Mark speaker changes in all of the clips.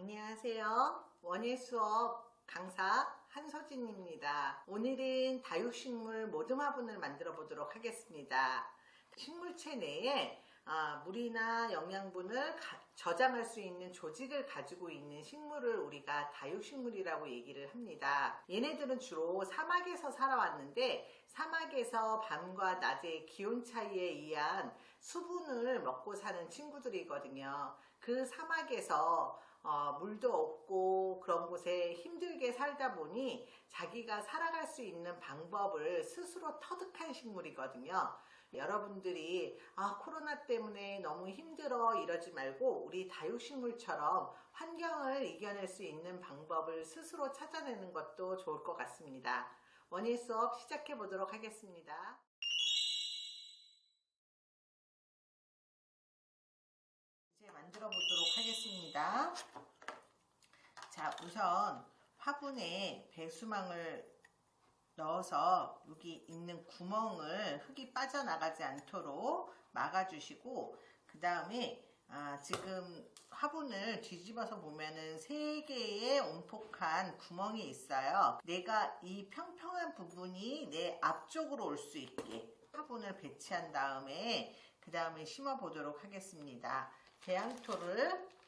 Speaker 1: 안녕하세요. 원예 수업 강사 한서진입니다. 오늘은 다육식물 모듬 화분을 만들어 보도록 하겠습니다. 식물체 내에 아, 물이나 영양분을 가- 저장할 수 있는 조직을 가지고 있는 식물을 우리가 다육식물이라고 얘기를 합니다. 얘네들은 주로 사막에서 살아왔는데 사막에서 밤과 낮의 기온 차이에 의한 수분을 먹고 사는 친구들이거든요. 그 사막에서 어, 물도 없고 그런 곳에 힘들게 살다 보니 자기가 살아갈 수 있는 방법을 스스로 터득한 식물이거든요. 여러분들이 아 코로나 때문에 너무 힘들어 이러지 말고 우리 다육식물처럼 환경을 이겨낼 수 있는 방법을 스스로 찾아내는 것도 좋을 것 같습니다. 원일 수업 시작해 보도록 하겠습니다. 이제 만들어 보도록 하겠습니다. 자, 우선 화분에 배수망을 넣어서 여기 있는 구멍을 흙이 빠져나가지 않도록 막아주시고 그 다음에 아, 지금 화분을 뒤집어서 보면은 세 개의 온폭한 구멍이 있어요. 내가 이 평평한 부분이 내 앞쪽으로 올 수 있게 화분을 배치한 다음에 그 다음에 심어 보도록 하겠습니다. 배양토를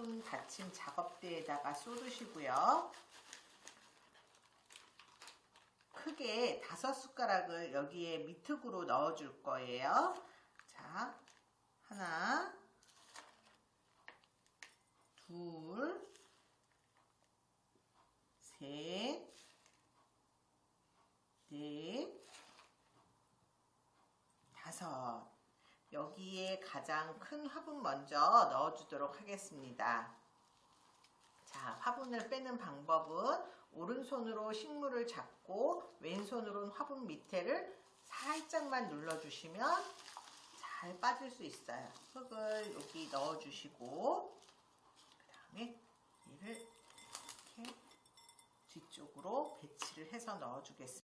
Speaker 1: 화분 닫힘 작업대에다가 쏟으시고요. 크게 다섯 숟가락을 여기에 밑흙으로 넣어줄 거예요. 자, 하나, 둘, 셋, 넷, 다섯. 여기에 가장 큰 화분 먼저 넣어주도록 하겠습니다. 자, 화분을 빼는 방법은 오른손으로 식물을 잡고 왼손으로는 화분 밑에를 살짝만 눌러주시면 잘 빠질 수 있어요. 흙을 여기 넣어주시고 그 다음에 얘를 이렇게 뒤쪽으로 배치를 해서 넣어주겠습니다.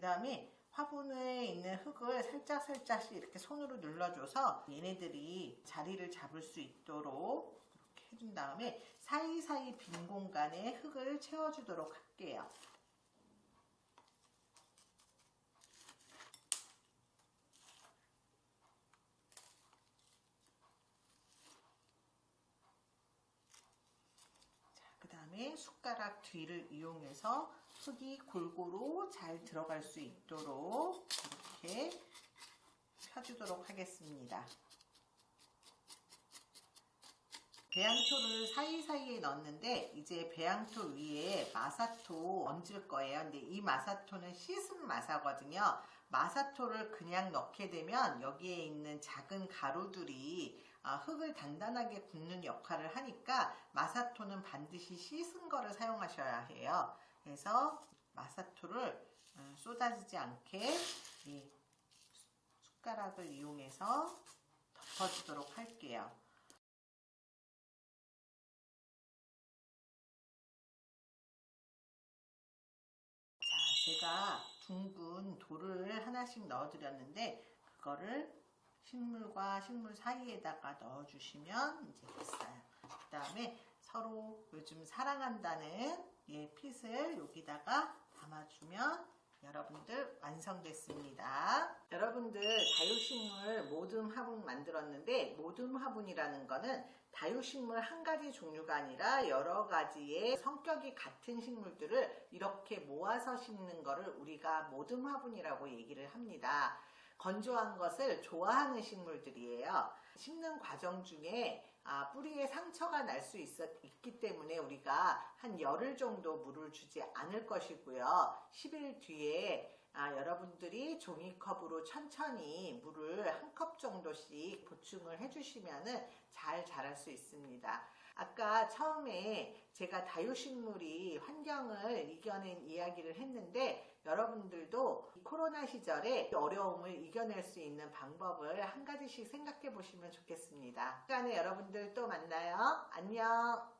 Speaker 1: 그 다음에 화분에 있는 흙을 살짝 살짝씩 이렇게 손으로 눌러줘서 얘네들이 자리를 잡을 수 있도록 이렇게 해준 다음에 사이사이 빈 공간에 흙을 채워주도록 할게요. 그 다음에 숟가락 뒤를 이용해서 흙이 골고루 잘 들어갈 수 있도록 이렇게 펴주도록 하겠습니다. 배양토를 사이사이에 넣었는데 이제 배양토 위에 마사토 얹을 거예요. 근데 이 마사토는 씻은 마사거든요. 마사토를 그냥 넣게 되면 여기에 있는 작은 가루들이 아, 흙을 단단하게 굽는 역할을 하니까 마사토는 반드시 씻은 거를 사용하셔야 해요. 그래서 마사토를 어, 쏟아지지 않게 이 숟가락을 이용해서 덮어주도록 할게요. 자, 제가 둥근 돌을 하나씩 넣어드렸는데 그거를 식물과 식물 사이에다가 넣어주시면 이제 됐어요. 그 다음에 서로 요즘 사랑한다는 예, 핏을 여기다가 담아주면 여러분들 완성됐습니다. 여러분들 다육식물 모듬 화분 만들었는데 모듬 화분이라는 거는 다육식물 한 가지 종류가 아니라 여러 가지의 성격이 같은 식물들을 이렇게 모아서 심는 거를 우리가 모듬 화분이라고 얘기를 합니다. 건조한 것을 좋아하는 식물들이에요. 심는 과정 중에 아, 뿌리에 상처가 날 수 있기 때문에 우리가 한 열흘 정도 물을 주지 않을 것이고요. 10일 뒤에 아, 여러분들이 종이컵으로 천천히 물을 한 컵 정도씩 보충을 해주시면 잘 자랄 수 있습니다. 아까 처음에 제가 다육식물이 환경을 이겨낸 이야기를 했는데 여러분들도 코로나 시절에 어려움을 이겨낼 수 있는 방법을 한 가지씩 생각해 보시면 좋겠습니다. 시간에 여러분들 또 만나요. 안녕.